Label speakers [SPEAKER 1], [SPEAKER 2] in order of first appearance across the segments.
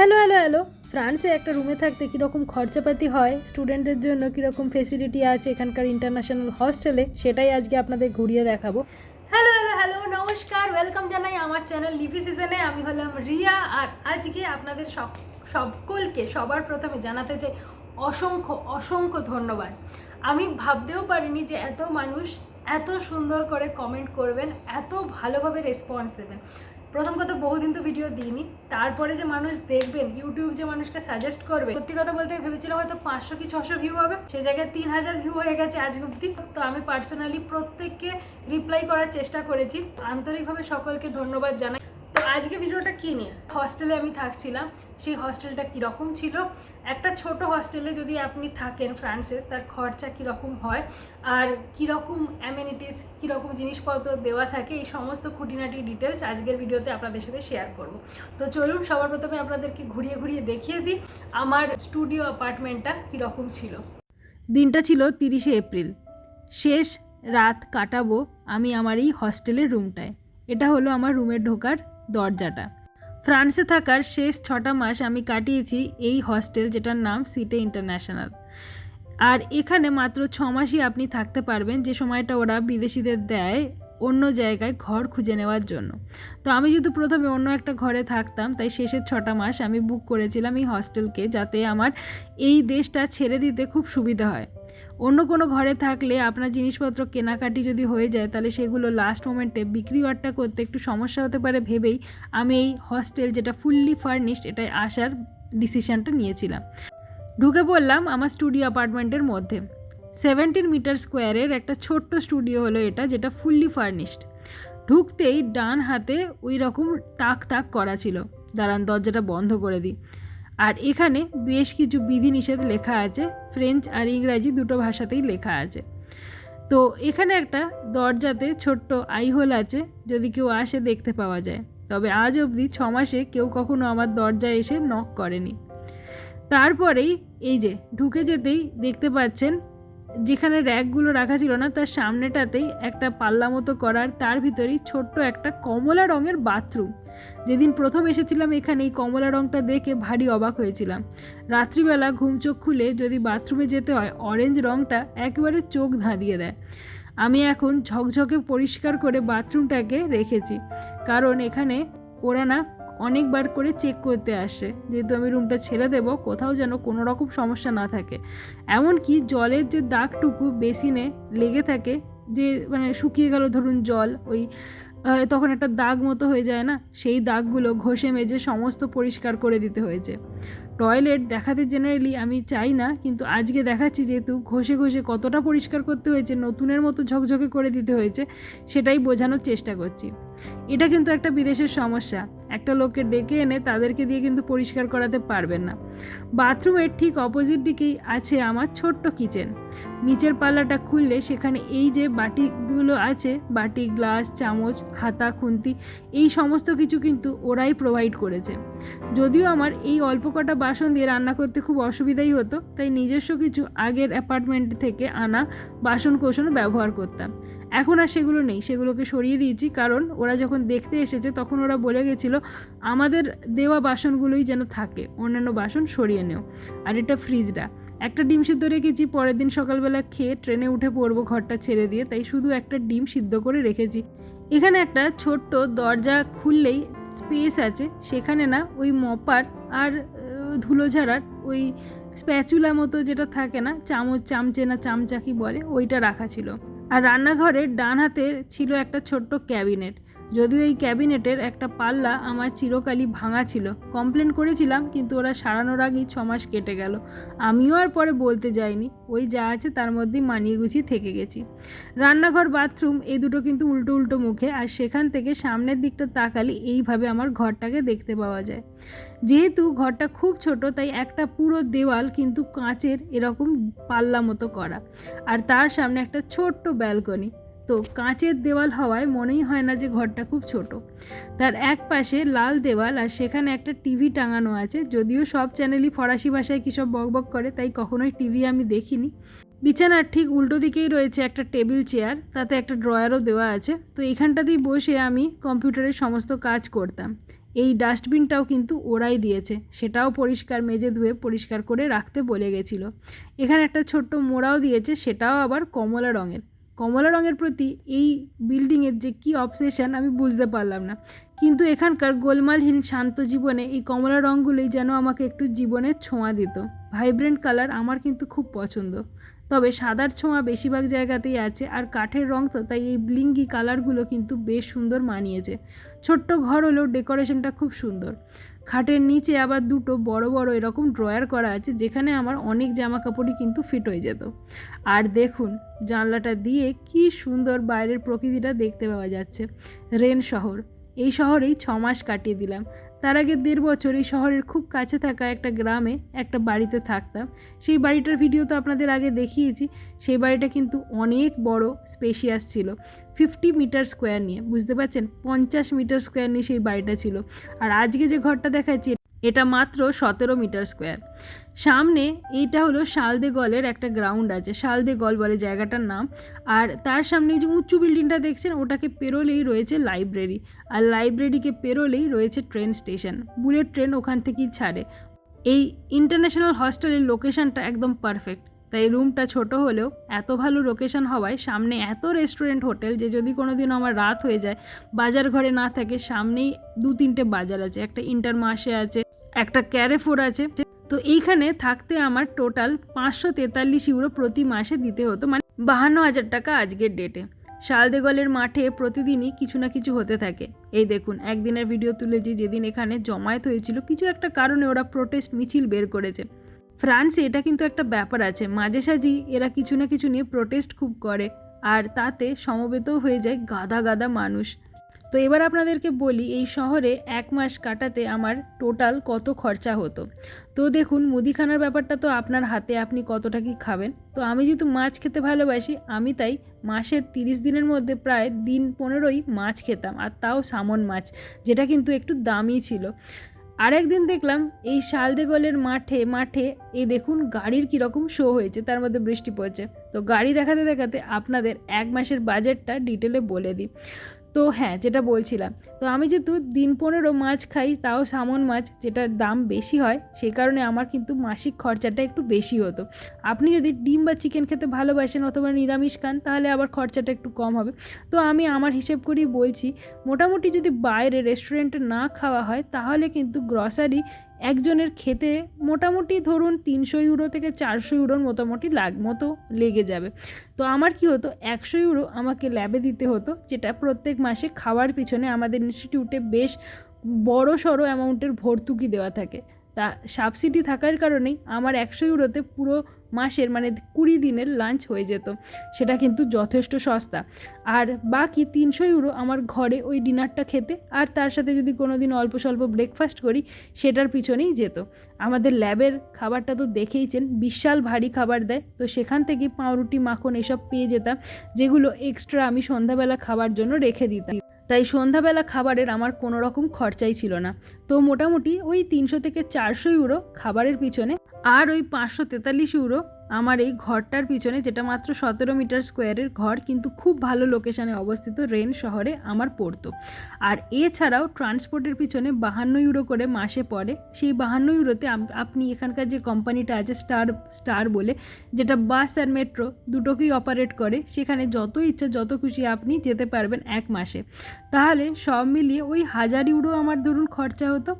[SPEAKER 1] Hello hello hello ফ্রান্সে একটা রুমে থাকতে কীরকম খরচাপাতি হয়? স্টুডেন্টদের জন্য কীরকম ফেসিলিটি আছে? এখানকার ইন্টারন্যাশনাল হস্টেলে সেটাই আজকে আপনাদের ঘুরিয়ে দেখাবো। হ্যালো হ্যালো হ্যালো নমস্কার। ওয়েলকাম জানাই আমার চ্যানেল লিপি সিজনে আমি হলাম রিয়া আর আজকে আপনাদের সব, সকলকে, সবার প্রথমে জানাতে চাই অসংখ্য অসংখ্য ধন্যবাদ। আমি ভাবতেও পারিনি যে এত মানুষ এত সুন্দর করে কমেন্ট করবেন, এত ভালোভাবে রেসপন্স দেবেন। প্রথম কথা বহুদিন তো ভিডিও দিইনি। তারপরে যে মানুষ দেখবেন ইউটিউব যে মানুষকে সাজেস্ট করবে, সত্যি কথা বলতে ভেবেছিলাম হয়তো পাঁচশো কি ছশো ভিউ হবে, সে জায়গায় তিন হাজার ভিউ হয়ে গেছে আজ অব্দি তো আমি পার্সোনালি প্রত্যেককে রিপ্লাই করার চেষ্টা করেছি। আন্তরিকভাবে সকলকে ধন্যবাদ জানাই। আজকে ভিডিওটা কী নিয়ে? হস্টেলে আমি থাকছিলাম। সেই হস্টেলটা কীরকম ছিল? একটা ছোট হস্টেলে যদি আপনি থাকেন ফ্রান্সে তার খরচা কীরকম হয়? আর কীরকম অ্যামেনিটিস কীরকম জিনিসপত্র দেওয়া থাকে? এই সমস্ত খুঁটিনাটি ডিটেলস আজকের ভিডিওতে আপনাদের সাথে শেয়ার করব। তো চলুন, সবার প্রথমে আপনাদেরকে ঘুরিয়ে ঘুরিয়ে দেখিয়ে দিই আমার স্টুডিও অ্যাপার্টমেন্টটা কীরকম ছিল। দিনটা ছিল তিরিশে এপ্রিল। শেষ রাত কাটাবো আমি আমার এই হস্টেলের রুমটায় এটা হলো আমার রুমে ঢোকার দরজাটা। ফ্রান্সে থাকার শেষ ছটা মাস আমি কাটিয়েছি এই হস্টেল যেটার নাম সিটে ইন্টারন্যাশনাল। আর এখানে মাত্র ছ মাসই আপনি থাকতে পারবেন যে সময়টা ওরা বিদেশিদের দেয় অন্য জায়গায় ঘর খুঁজে নেওয়ার জন্য। তো আমি যেহেতু প্রথমে অন্য একটা ঘরে থাকতাম, তাই শেষের ছটা মাস আমি বুক করেছিলাম এই হস্টেলকে যাতে আমার এই দেশটা ছেড়ে দিতে খুব সুবিধা হয়। অন্য কোনো ঘরে থাকলে আপনার জিনিসপত্র কেনাকাটি যদি হয়ে যায়, তাহলে সেগুলো লাস্ট মোমেন্টে বিক্রি আটটা করতে একটু সমস্যা হতে পারে ভেবেই আমি এই হস্টেল যেটা ফুললি ফার্নিশড এটায় আসার ডিসিশানটা নিয়েছিলাম। ঢুকে পড়লাম আমার স্টুডিও অ্যাপার্টমেন্টের মধ্যে। সেভেন্টিন মিটার স্কোয়ারের একটা ছোট্ট স্টুডিও হলো এটা যেটা ফুললি ফার্নিশড ঢুকতেই ডান হাতে ওই রকম তাক তাক করা ছিল। দাঁড়ান, দরজাটা বন্ধ করে দিই। আর এখানে বেশ কিছু বিধিনিষেধ লেখা আছে ফ্রেঞ্চ আর ইংরাজি দুটো ভাষাতেই লেখা আছে। তো এখানে একটা দরজাতে ছোট্ট আইহোল আছে, যদি কেউ আসে দেখতে পাওয়া যায়। তবে আজ অবধি ছ মাসে কেউ কখনো আমার দরজায় এসে নক করেনি। তারপরেই এই যে ঢুকে যেতেই দেখতে পাচ্ছেন যেখানে র্যাকগুলো রাখা ছিল না, তার সামনেটাতেই একটা পাল্লা মতো করার, তার ভিতরেই ছোট্ট একটা কমলা রঙের বাথরুম। যেদিন প্রথম এসেছিলাম এখানে, এই কমলা রঙটা দেখে ভারী অবাক হয়েছিলাম। রাত্রিবেলা ঘুম চোখ খুলে যদি বাথরুমে যেতে হয়, অরেঞ্জ রঙটা একেবারে চোখ ধাঁধিয়ে দেয়। আমি এখন ঝকঝকে পরিষ্কার করে বাথরুমটাকে রেখেছি, কারণ এখানে ওরা না অনেকবার করে চেক করতে আসে। যেহেতু আমি রুমটা ছেড়ে দেব, কোথাও যেন কোনো রকম সমস্যা না থাকে। এমনকি জলের যে দাগটুকু বেসিনে লেগে থাকে, যে মানে শুকিয়ে গেল ধরুন জল, ওই তখন একটা দাগ মতো হয়ে যায় না? সেই দাগগুলো ঘষে মেজে সমস্ত পরিষ্কার করে দিতে হয়েছে। টয়লেট দেখাতে জেনারেলি আমি চাই না, কিন্তু আজকে দেখাচ্ছি যেহেতু ঘষে ঘষে কতটা পরিষ্কার করতে হয়েছে, নতুনের মতো ঝকঝকে করে দিতে হয়েছে, সেটাই বোঝানোর চেষ্টা করছি। এটা কিন্তু একটা বিদেশের সমস্যা। একটা লোককে ডেকে এনে তাদেরকে দিয়ে কিন্তু পরিষ্কার করাতে পারবেন না। বাথরুমের ঠিক অপোজিট দিকেই আছে আমার ছোট্ট কিচেন নিচের পাল্লাটা খুললে সেখানে এই যে বাটিগুলো আছে, বাটি, গ্লাস, চামচ, হাতা, খুন্তি, এই সমস্ত কিছু কিন্তু ওরাই প্রোভাইড করেছে। যদিও আমার এই অল্প কটা বাসন দিয়ে রান্না করতে খুব অসুবিধাই হতো, তাই নিজস্ব কিছু আগের অ্যাপার্টমেন্ট থেকে আনা বাসন কোষণ ব্যবহার করতাম। এখন আর সেগুলো নেই, সেগুলোকে সরিয়ে দিয়েছি। কারণ ওরা যখন দেখতে এসেছে, তখন ওরা বলে গেছিল, আমাদের দেওয়া বাসনগুলোই যেন থাকে, অন্যান্য বাসন সরিয়ে নেও। আর এটা ফ্রিজটা। একটা ডিম সিদ্ধ রেখেছি, পরের দিন সকালবেলা খেয়ে ট্রেনে উঠে পড়ব ঘরটা ছেড়ে দিয়ে, তাই শুধু একটা ডিম সিদ্ধ করে রেখেছি। এখানে একটা ছোট্ট দরজা খুললেই স্পেস আছে, সেখানে না ওই মপার আর ধুলো ঝাড়ার ওই স্প্যাচুলা মতো যেটা থাকে না, চামচ, চামচে না চামচা কি বলে, ওইটা রাখা ছিল। আর রান্নাঘরের ডান হাতে ছিল একটা ছোট্ট ক্যাবিনেট। যদিও এই ক্যাবিনেটের একটা পাল্লা আমার চিরকালই ভাঙা ছিল। কমপ্লেন করেছিলাম, কিন্তু ওরা সারানোর আগেই ছ মাস কেটে গেল। আমিও আর পরে বলতে যাইনি। ওই যা আছে তার মধ্যেই মানিয়ে গুছিয়ে থেকে গেছি। রান্নাঘর, বাথরুম, এই দুটো কিন্তু উল্টো উল্টো মুখে, আর সেখান থেকে সামনের দিকটা তাকালে এইভাবে আমার ঘরটাকে দেখতে পাওয়া যায়। যেহেতু ঘরটা খুব ছোট, তাই একটা পুরো দেওয়াল কিন্তু কাঁচের এরকম পাল্লা মতো করা। আর তার সামনে একটা ছোট্ট ব্যালকনি। তো কাঁচের দেওয়াল হওয়ায় মনেই হয় না যে ঘরটা খুব ছোট। তার এক পাশে লাল দেওয়াল আর সেখানে একটা টিভি টাঙানো আছে। যদিও সব চ্যানেলই ফরাসি ভাষায় কী সব বকবক করে, তাই কখনোই টিভি আমি দেখিনি। বিছানার ঠিক উল্টো দিকেই রয়েছে একটা টেবিল চেয়ার, তাতে একটা ড্রয়ারও দেওয়া আছে। তো এখানটাতেই বসে আমি কম্পিউটারের সমস্ত কাজ করতাম। এই ডাস্টবিনটাও কিন্তু ওরাই দিয়েছে। সেটাও পরিষ্কার মেজে ধুয়ে পরিষ্কার করে রাখতে বলে গেছিল। এখানে একটা ছোট্ট মোড়াও দিয়েছে, সেটাও আবার কমলা রঙের। কমলা রঙের প্রতি এই বিল্ডিংয়ের যে কী অবসেশন আমি বুঝতে পারলাম না। কিন্তু এখানকার গোলমালহীন শান্ত জীবনে এই কমলা রঙগুলোই যেন আমাকে একটু জীবনের ছোঁয়া দিত। ভাইব্রেন্ট কালার আমার কিন্তু খুব পছন্দ। তবে সাদার ছোঁয়া বেশিরভাগ জায়গাতেই আছে আর কাঠের রং তো, তাই এই ব্লিঙ্গি কালারগুলো কিন্তু বেশ সুন্দর মানিয়েছে। ছোট্ট ঘর হলেও ডেকোরেশনটা খুব সুন্দর। খাটের নিচে আবার দুটো বড় বড় এরকম ড্রয়ার করা আছে, যেখানে আমার অনেক জামা কাপড়ই কিন্তু ফিট হয়ে যেত। আর দেখুন, জানলাটা দিয়ে কি সুন্দর বাইরের প্রকৃতিটা দেখতে পাওয়া যাচ্ছে। রেন শহর, এই শহরেই ছ মাস কাটিয়ে দিলাম। তার আগে দেড় বছর এই শহরের খুব কাছে থাকা একটা গ্রামে একটা বাড়িতে থাকতাম। সেই বাড়িটার ভিডিও তো আপনাদের আগে দেখিয়েছি। সেই বাড়িটা কিন্তু অনেক বড় স্পেশিয়াস ছিল। ফিফটি মিটার স্কোয়ার নিয়ে, বুঝতে পারছেন? পঞ্চাশ মিটার স্কোয়ার নিয়ে সেই বাড়িটা ছিল। আর আজকে যে ঘরটা দেখাচ্ছি, এটা মাত্র সতেরো মিটার স্কোয়ার সামনে এইটা হলো শালদে গলের একটা গ্রাউন্ড আছে। শালদে গল বলে জায়গাটার নাম। আর তার সামনে যে উঁচু বিল্ডিংটা দেখছেন, ওটাকে পেরোলেই রয়েছে লাইব্রেরি আর লাইব্রেরিকে পেরোলেই রয়েছে ট্রেন স্টেশন বুলেট ট্রেন ওখান থেকেই ছাড়ে। এই ইন্টারন্যাশনাল হস্টেলের লোকেশনটা একদম পারফেক্ট তাই রুমটা ছোট হলেও এত ভালো লোকেশন হওয়ায় সামনে এত রেস্টুরেন্ট হোটেল যে যদি কোনো দিন আমার রাত হয়ে যায়, বাজার ঘরে না থাকে, সামনেই দু তিনটে বাজার আছে। একটা ইন্টার মাসে আছে, একটা ক্যারেফোর আছে। তো এইখানে থাকতে আমার টোটাল পাঁচশো তেতাল্লিশ ইউরো প্রতি মাসে দিতে হতো মানে বাহান্ন হাজার টাকা আজকের ডেটে শালদেগলের মাঠে প্রতিদিনই কিছু না কিছু হতে থাকে। এই দেখুন, একদিনের ভিডিও তুলেছি, যেদিন এখানে জমায়েত হয়েছিল, কিছু একটা কারণে ওরা প্রোটেস্ট মিছিল বের করেছে। ফ্রান্সে এটা কিন্তু একটা ব্যাপার আছে মাঝে সাঝি এরা কিছু না কিছু নিয়ে প্রোটেস্ট খুব করে, আর তাতে সমবেতও হয়ে যায় গাদা গাদা মানুষ। তো এবার আপনাদেরকে বলি, এই শহরে এক মাস কাটাতে আমার টোটাল কত খরচা হতো? তো দেখুন, মুদিখানার ব্যাপারটা তো আপনার হাতে, আপনি কতটা কি খাবেন? তো আমি যেহেতু মাছ খেতে ভালোবাসি, আমি তাই মাসের তিরিশ দিনের মধ্যে প্রায় দিন পনেরোই মাছ খেতাম, আর তাও সামন মাছ, যেটা কিন্তু একটু দামি ছিল। আরেকদিন দেখলাম, এই শালদেগলের মাঠে মাঠে, এই দেখুন গাড়ির কীরকম শো হয়েছে, তার মধ্যে বৃষ্টি পড়ছে। তো গাড়ি দেখাতে দেখাতে আপনাদের এক মাসের বাজেটটা ডিটেলে বলে দিই। তো হ্যাঁ যেটা বলছিলাম। তো আমি যেহেতু দিন পনেরো মাছ খাই, তাও সামন মাছ যেটার দাম বেশি হয় সেই কারণে আমার কিন্তু মাসিক খরচাটা একটু বেশি হতো। আপনি যদি ডিম বা চিকেন খেতে ভালোবাসেন অথবা নিরামিষ খান, তাহলে আবার খরচাটা একটু কম হবে। তো আমি আমার হিসেব করেই বলছি, মোটামুটি যদি বাইরে রেস্টুরেন্টে না খাওয়া হয়, তাহলে কিন্তু গ্রসারি একজনের খেতে মোটামুটি ধরুন তিনশো ইউরো থেকে চারশো ইউরোর মোটামুটি লাগ, মতো লেগে যাবে। তো আমার কি হতো, একশো ইউরো আমাকে ল্যাবে দিতে হতো, যেটা প্রত্যেক মাসে খাওয়ার পিছনে আমাদের ইনস্টিটিউটে বেশ বড় সড়ো অ্যামাউন্টের ভর্তুকি দেওয়া থাকে। তা সাবসিডি থাকার কারণেই আমার একশো ইউরোতে পুরো মাসের মানে কুড়ি দিনের লাঞ্চ হয়ে যেত। সেটা কিন্তু যথেষ্ট সস্তা। আর বাকি তিনশো ইউরো আমার ঘরে ওই ডিনারটা খেতে, আর তার সাথে যদি কোনো দিন অল্প স্বল্প ব্রেকফাস্ট করি, সেটার পিছনেই যেত। আমাদের ল্যাবের খাবারটা তো দেখেইছেন, বিশাল ভারী খাবার দেয়। তো সেখান থেকে পাউরুটি, মাখন এসব পেয়ে যেতাম, যেগুলো এক্সট্রা আমি সন্ধ্যাবেলা খাবার জন্য রেখে দিতাম। তাই সন্ধ্যাবেলা খাবারের আমার কোনো রকম খরচাই ছিল না। তো মোটামুটি ওই তিনশো থেকে চারশো ইউরো খাবারের পিছনে আর ওই পাঁচশো তেতাল্লিশ ইউরো আমার এই ঘরটার পিছনে, যেটা মাত্র সতেরো মিটার স্কোয়ারের ঘর, কিন্তু খুব ভালো লোকেশানে অবস্থিত রেন শহরে আমার পড়তো। আর এছাড়াও ট্রান্সপোর্টের পিছনে বাহান্ন ইউরো করে মাসে পড়ে। সেই বাহান্ন ইউরোতে আপনি এখানকার যে কোম্পানিটা আছে স্টার স্টার বলে, যেটা বাস আর মেট্রো দুটোকেই অপারেট করে, সেখানে যত ইচ্ছা যত খুশি আপনি যেতে পারবেন এক মাসে। তাহলে সব মিলিয়ে ওই হাজার ইউরো আমার ধরুন খরচা হতো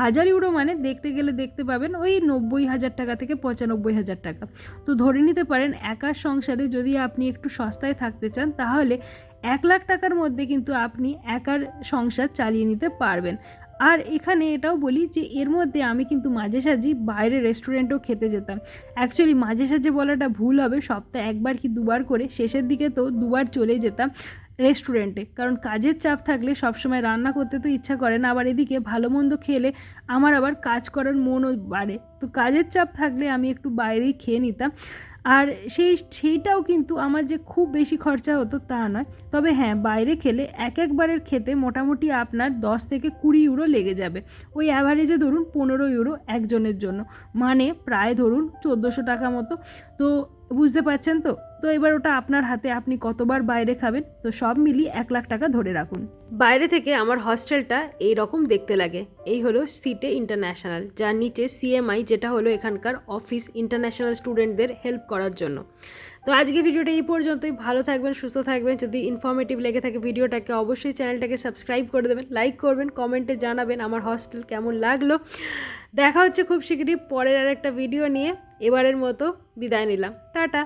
[SPEAKER 1] হাজার ইউরো মানে দেখতে গেলে দেখতে পাবেন ওই নব্বই হাজার টাকা থেকে পঁচানব্বই হাজার টাকা। তো ধরে নিতে পারেন একার সংসারে যদি আপনি একটু সস্তায় থাকতে চান, তাহলে এক লাখ টাকার মধ্যে কিন্তু আপনি একার সংসার চালিয়ে নিতে পারবেন। আর এখানে এটাও বলি যে, এর মধ্যে আমি কিন্তু মাঝে সাঝে বাইরে রেস্টুরেন্টেও খেতে যেতাম। অ্যাকচুয়ালি মাঝে সাঝে বলাটা ভুল হবে, সপ্তাহে একবার কি দুবার করে, শেষের দিকে তো দুবার চলে যেতাম। রেস্টুরেন্টে কারণ কাজের চাপ থাকলে সবসময় রান্না করতে তো ইচ্ছা করে না, আবার এদিকে ভালো মন্দ খেলে আমার আবার কাজ করার মনও বাড়ে। তো কাজের চাপ থাকলে আমি একটু বাইরেই খেয়ে নিতাম। আর সেই, সেইটাও কিন্তু আমার যে খুব বেশি খরচা হতো তা নয়। তবে হ্যাঁ বাইরে খেলে এক একবারের খেতে মোটামুটি আপনার দশ থেকে কুড়ি ইউরো লেগে যাবে। ওই অ্যাভারেজে ধরুন পনেরো ইউরো একজনের জন্য। মানে প্রায় ধরুন চোদ্দোশো টাকা মতো। তো বুঝতে পারছেন তো? তো এবার ওটা আপনার হাতে আপনি কতবার বাইরে খাবেন? তো সব মিলিয়ে এক লাখ টাকা ধরে রাখুন। বাইরে থেকে আমার হস্টেলটা এই রকম দেখতে লাগে। এই হলো সিটে ইন্টারন্যাশনাল, যার নিচে সিএমআই যেটা হলো এখানকার অফিস ইন্টারন্যাশনাল স্টুডেন্টদের হেল্প করার জন্য। তো আজকে ভিডিওটা এই পর্যন্তই। ভালো থাকবেন, সুস্থ থাকবেন। যদি ইনফরমেটিভ লেগে থাকে ভিডিওটাকে অবশ্যই চ্যানেলটাকে সাবস্ক্রাইব করে দেবেন লাইক করবেন কমেন্টে জানাবেন আমার হস্টেল কেমন লাগল। দেখা হচ্ছে খুব শীঘ্রই পরের আর একটা ভিডিও নিয়ে। এবারের মতো বিদায় নিলাম। টাটা।